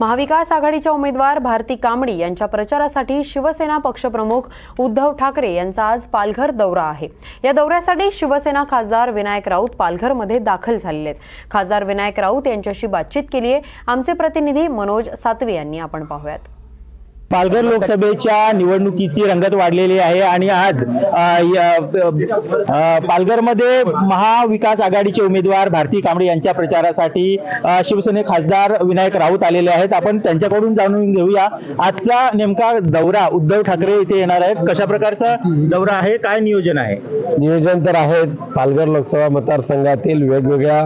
महाविकास आघाडीच्या उमेदवार भारती कांबडी यांच्या प्रचारासाठी शिवसेना पक्षप्रमुख उद्धव ठाकरे यांचा आज पालघर दौरा आहे. या दौऱ्यासाठी शिवसेना खासदार विनायक राऊत पालघरमध्ये दाखल झालेले आहेत. खासदार विनायक राऊत यांच्याशी बातचीत केली आहे आमचे प्रतिनिधी मनोज सातवे यांनी. आपण पाहूयात. पालघर लोकसभेच्या निवडणुकीची रंगत वाढलेली आहे आणि आज पालघरमध्ये महाविकास आघाडीचे उमेदवार भारती कांबळे यांच्या प्रचारासाठी शिवसेने खासदार विनायक राऊत आलेले आहेत. आपण त्यांच्याकडून जाणून घेऊया. आजचा नेमका दौरा उद्धव ठाकरे इथे येणार आहेत. कशा प्रकारचा दौरा आहे? काय नियोजन आहे? नियोजन तर आहेच. पालघर लोकसभा मतदारसंघातील वेगवेगळ्या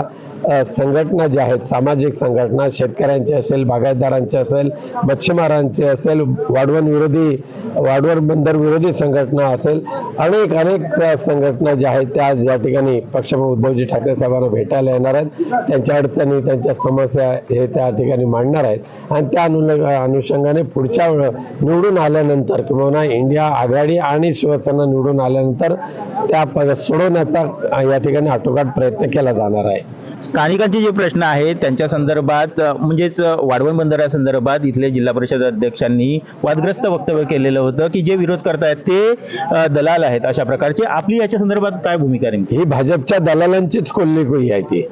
संघटना ज्या आहेत सामाजिक संघटना शेतकऱ्यांची असेल बागायतदारांची असेल मच्छीमारांची असेल वाढवण विरोधी वाढवण बंदर विरोधी संघटना असेल अनेक अनेक संघटना ज्या आहेत त्या या ठिकाणी पक्षप्रमुख उद्धवजी ठाकरे साहेबांना भेटायला येणार आहेत. त्यांच्या अडचणी त्यांच्या समस्या हे त्या ठिकाणी मांडणार आहेत. आणि त्या अनुल- अनुषंगाने पुढच्या वेळ- निवडून आल्यानंतर किंवा इंडिया आघाडी आणि शिवसेना निवडून आल्यानंतर त्या प- सोडवण्याचा या ठिकाणी आटोकाट प्रयत्न केला जाणार आहे. स्थानिकांचे जे प्रश्न आहेत त्यांच्या संदर्भात म्हणजेच वाढवण बंदरासंदर्भात इथले जिल्हा परिषद अध्यक्षांनी वादग्रस्त वक्तव्य केलेलं होतं की जे विरोध करतायत ते दलाल आहेत अशा प्रकारचे. आपली याच्या संदर्भात काय भूमिका नेमकी? ही भाजपच्या दलालांचीच कोल्हेकुई आहे ती.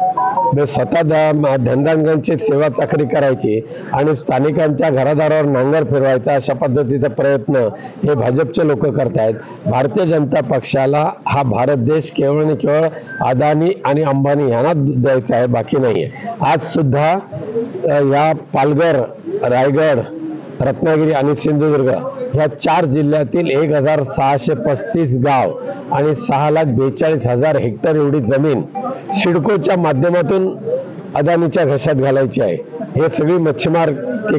स्वतः द- सेवा चाकरी करायची आणि स्थानिकांच्या घरादारावर नांगर फिरवायचा अशा पद्धतीचा प्रयत्न हे भाजपचे लोक करतायत. भारतीय जनता पक्षाला हा भारत देश केवळ आणि केवळ अदानी आणि अंबानी यांना करायचं आहे बाकी नाहीये. आज सुद्धा या पालघर रायगड रत्नागिरी आणि सिंधुदुर्ग ह्या चार जिल्ह्यातील एक हजार सहाशे पस्तीस गाव आणि सहा लाख बेचाळीस हजार हेक्टर एवढी जमीन सिडकोच्या माध्यमातून अदानीच्या घशात घालायची आहे. हे सगळी मच्छीमार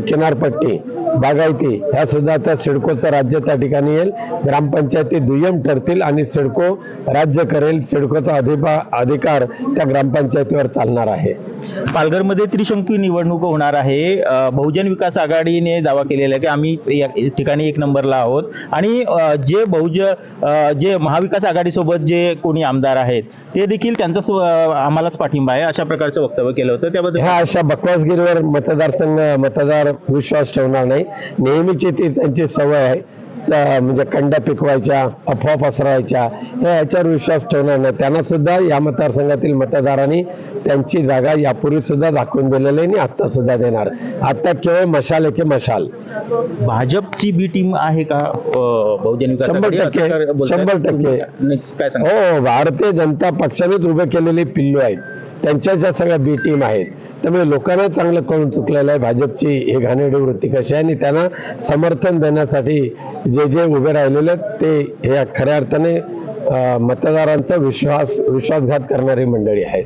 किनारपट्टी बागायती. ह्या सुद्धा आता सिडकोचं राज्य त्या ठिकाणी येईल. ग्रामपंचायती दुय्यम ठरतील आणि सिडको राज्य करेल. सिडकोचा अधिपा अधिकार त्या ग्रामपंचायतीवर चालणार आहे. पालघरमध्ये त्रिशंकी निवडणूक होणार आहे. बहुजन विकास आघाडीने दावा केलेला आहे की आम्ही या ठिकाणी एक नंबरला आहोत. आणि जे बहुज जे महाविकास आघाडीसोबत जे कोणी आमदार आहेत ते देखील त्यांचा आम्हालाच पाठिंबा आहे अशा प्रकारचं वक्तव्य केलं होतं. त्याबद्दल ह्या अशा बकवासगिरीवर मतदारसंघ मतदार विश्वास ठेवणार नाही. नेहमीची ती त्यांची सवय आहे. म्हणजे कंड्या पिकवायच्या अफवा पसरवायच्या हे याच्यावर विश्वास ठेवणार नाही. त्यांना सुद्धा या मतदारसंघातील मतदारांनी त्यांची जागा यापूर्वी सुद्धा दाखवून दिलेली आहे आणि आता सुद्धा देणार. आता केवळ मशाल एके मशाल. भाजपची बी टीम आहे का बहुजन शंभर टक्के? शंभर टक्के. हो भारतीय जनता पक्षानेच उभे केलेले पिल्लू आहेत. त्यांच्या ज्या सगळ्या बी टीम आहेत. त्यामुळे लोकांना चांगलं कळून चुकलेलं आहे. भाजपची हे घाणेरडी वृत्ती कशी आहे आणि त्यांना समर्थन देण्यासाठी जे जे उभे राहिलेले ते हे खऱ्या अर्थाने मतदारांचा विश्वास विश्वासघात करणारी मंडळी आहेत.